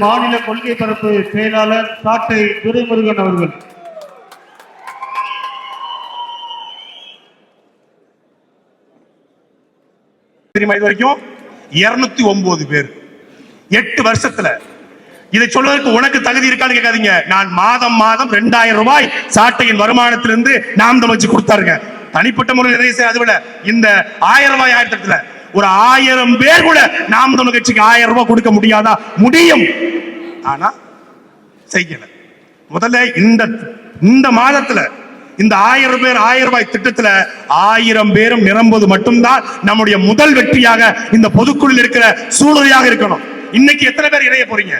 மாநில கொள்கை பரப்பு செயலாளர் சாட்டை துரைமுருகன் அவர்கள். தெரியுமா இது வரைக்கும்? இருநூத்தி ஒன்பது பேர். எட்டு வருஷத்துல. இதை சொல்வதற்கு உனக்கு தகுதி இருக்கான்னு கேட்காதீங்க. நான் மாதம் மாதம் ரெண்டாயிரம் ரூபாய் சாட்டையின் வருமானத்திலிருந்து நாம் தமிழ்ச்சி கொடுத்தாருங்க. தனிப்பட்ட முறையில் நிறைய செய்ய அது இந்த ஆயிரம் ரூபாய் ஆயிரத்துல ஒரு ஆயிரம் பேர் கூட நாம் தமிழ் கட்சிக்கு ஆயிரம் ரூபாய் கொடுக்க முடியாதா? முடியும். ஆனா செய்யல. முதல்ல இந்த இந்த மாதத்துல இந்த ஆயிரம் பேர் ஆயிரம் ரூபாய் திட்டத்துல ஆயிரம் பேரும் நிரம்புவது மட்டும்தான் நம்முடைய முதல் வெற்றியாக இந்த பொதுக்குழுவில் இருக்கிற சூழ்நிலையாக இருக்கணும். இன்னைக்கு எத்தனை பேர் இணைய போறீங்க?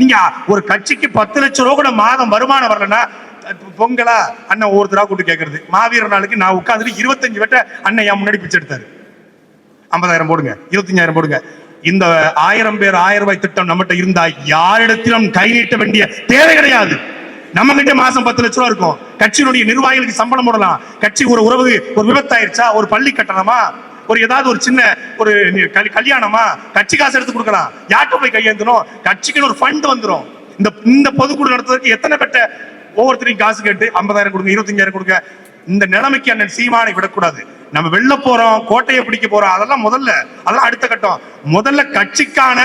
நீங்க ஒரு கட்சிக்கு பத்து லட்சம் ரூபா கூட மாதம் வருமானம் வரலன்னா பொங்கலா அண்ணன் ஒவ்வொருத்தரா கூட்டு கேட்கறது மாவீரர் நாளுக்கு நான் உட்காந்துட்டு இருபத்தஞ்சு வெட்ட அண்ணன் என் முன்னாடி பிச்சை எடுத்தாரு. ஐம்பதாயிரம் போடுங்க இருபத்தஞ்சாயிரம் போடுங்க. இந்த ஆயிரம் பேர் ஆயிரம் ரூபாய் திட்டம் நம்மகிட்ட இருந்தா யாரிடத்திலும் கை நீட்ட வேண்டிய தேவை கிடையாது. நம்ம கிட்ட மாசம் பத்து லட்ச ரூபா இருக்கும். கட்சியினுடைய நிர்வாகிகளுக்கு சம்பளம் போடலாம். கட்சி ஒரு உறவு ஒரு விபத்தாயிருச்சா? ஒரு பள்ளி கட்டணமா? ஒரு ஏதாவது ஒரு சின்ன ஒரு கல்- கல்யாணமா? கட்சி காசு எடுத்து கொடுக்கலாம். யார்கிட்ட போய் கையேந்தணும்? கட்சிக்குன்னு ஒரு ஃபண்ட் வந்துடும் இந்த இந்த பொதுக்குழு நடத்துறதுக்கு எத்தனை பெட்ட ஒவ்வொருத்தரையும் காசு கேட்டு ஐம்பதாயிரம் கொடுங்க இருபத்தஞ்சாயிரம் கொடுங்க. இந்த நிலைமைக்கு அண்ணன் சீமானை விடக்கூடாது. நம்ம வெளில போறோம் கோட்டையை பிடிக்க போறோம் அதெல்லாம் முதல்ல அதெல்லாம் அடுத்த கட்டம். முதல்ல கட்சிக்கான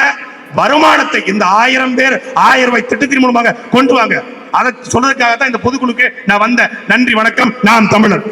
வருமானத்தை இந்த ஆயிரம் பேர் ஆயிரம் ரூபாய் திட்டத்தின் மூலமாக கொண்டு வாங்க. அதை சொல்றதுக்காக தான் இந்த பொதுக்குழுக்கு நான் வந்தேன். நன்றி வணக்கம். நான் தமிழர்.